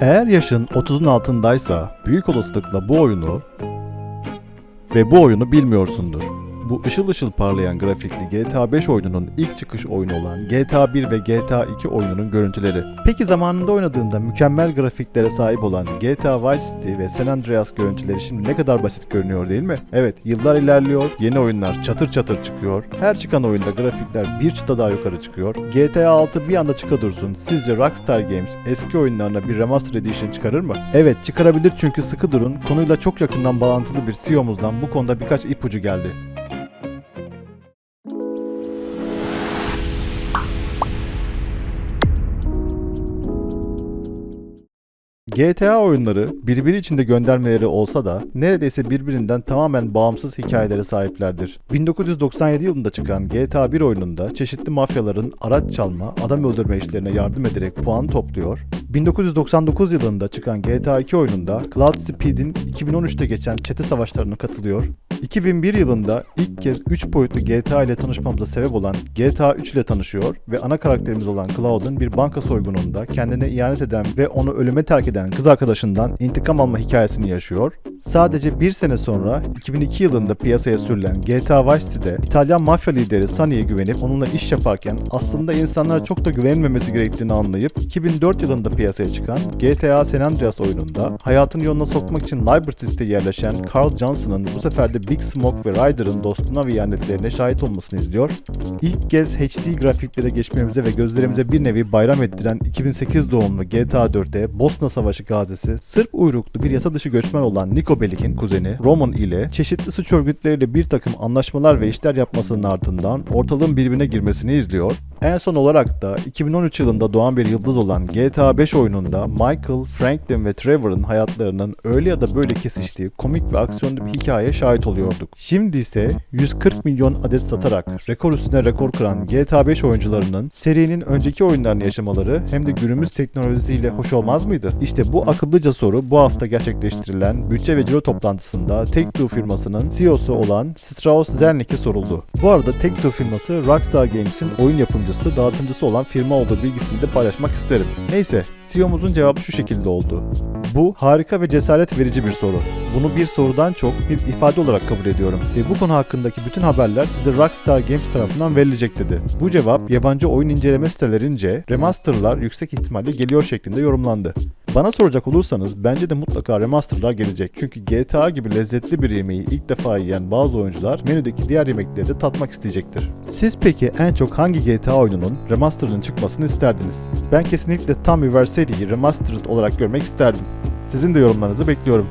Eğer yaşın 30'un altındaysa büyük olasılıkla bu oyunu ve bu oyunu bilmiyorsundur. Bu ışıl ışıl parlayan grafikli GTA 5 oyununun ilk çıkış oyunu olan GTA 1 ve GTA 2 oyununun görüntüleri. Peki zamanında oynadığında mükemmel grafiklere sahip olan GTA Vice City ve San Andreas görüntüleri şimdi ne kadar basit görünüyor değil mi? Evet, yıllar ilerliyor, yeni oyunlar çatır çatır çıkıyor. Her çıkan oyunda grafikler bir çıta daha yukarı çıkıyor. GTA 6 bir anda çıka dursun. Sizce Rockstar Games eski oyunlarına bir remaster edition çıkarır mı? Evet, çıkarabilir çünkü sıkı durun. Konuyla çok yakından bağlantılı bir CEO'muzdan bu konuda birkaç ipucu geldi. GTA oyunları birbiri içinde göndermeleri olsa da neredeyse birbirinden tamamen bağımsız hikayelere sahiplerdir. 1997 yılında çıkan GTA 1 oyununda çeşitli mafyaların araç çalma, adam öldürme işlerine yardım ederek puan topluyor. 1999 yılında çıkan GTA 2 oyununda Cloud Speed'in 2013'te geçen çete savaşlarına katılıyor. 2001 yılında ilk kez 3 boyutlu GTA ile tanışmamıza sebep olan GTA 3 ile tanışıyor ve ana karakterimiz olan Cloud'un bir banka soygununda kendine ihanet eden ve onu ölüme terk eden kız arkadaşından intikam alma hikayesini yaşıyor. Sadece bir sene sonra 2002 yılında piyasaya sürülen GTA Vice City'de İtalyan mafya lideri Sonny'e güvenip onunla iş yaparken aslında insanlara çok da güvenilmemesi gerektiğini anlayıp 2004 yılında piyasaya çıkan GTA San Andreas oyununda hayatın yoluna sokmak için Liberty City'de yerleşen Carl Johnson'ın bu sefer de Big Smoke ve Ryder'ın dostluğuna ve ihanetlerine şahit olmasını izliyor. İlk kez HD grafiklere geçmemize ve gözlerimize bir nevi bayram ettiren 2008 doğumlu GTA 4'te Bosna Savaşı gazisi Sırp uyruklu bir yasa dışı göçmen olan Niko Belic'in kuzeni Roman ile çeşitli suç örgütleriyle bir takım anlaşmalar ve işler yapmasının ardından ortalığın birbirine girmesini izliyor. En son olarak da 2013 yılında doğan bir yıldız olan GTA 5 oyununda Michael, Franklin ve Trevor'ın hayatlarının öyle ya da böyle kesiştiği komik ve aksiyonlu bir hikayeye şahit oluyorduk. Şimdi ise 140 milyon adet satarak rekor üstüne rekor kıran GTA 5 oyuncularının serinin önceki oyunlarını yaşamaları hem de günümüz teknolojisiyle hoş olmaz mıydı? İşte bu akıllıca soru bu hafta gerçekleştirilen bütçe ve ciro toplantısında Take-Two firmasının CEO'su olan Strauss Zelnick'e soruldu. Bu arada Take-Two firması Rockstar Games'in oyun yapımcısı, dağıtımcısı olan firma olduğu bilgisini de paylaşmak isterim. Neyse, CEO'muzun cevabı şu şekilde oldu. Bu harika ve cesaret verici bir soru. Bunu bir sorudan çok bir ifade olarak kabul ediyorum ve bu konu hakkındaki bütün haberler size Rockstar Games tarafından verilecek dedi. Bu cevap yabancı oyun inceleme sitelerince remasterlar yüksek ihtimalle geliyor şeklinde yorumlandı. Bana soracak olursanız bence de mutlaka remasterlar gelecek. Çünkü GTA gibi lezzetli bir yemeği ilk defa yiyen bazı oyuncular menüdeki diğer yemekleri de tatmak isteyecektir. Siz peki en çok hangi GTA oyununun remasterının çıkmasını isterdiniz? Ben kesinlikle tam bir Versali'yi remastered olarak görmek isterdim. Sizin de yorumlarınızı bekliyorum.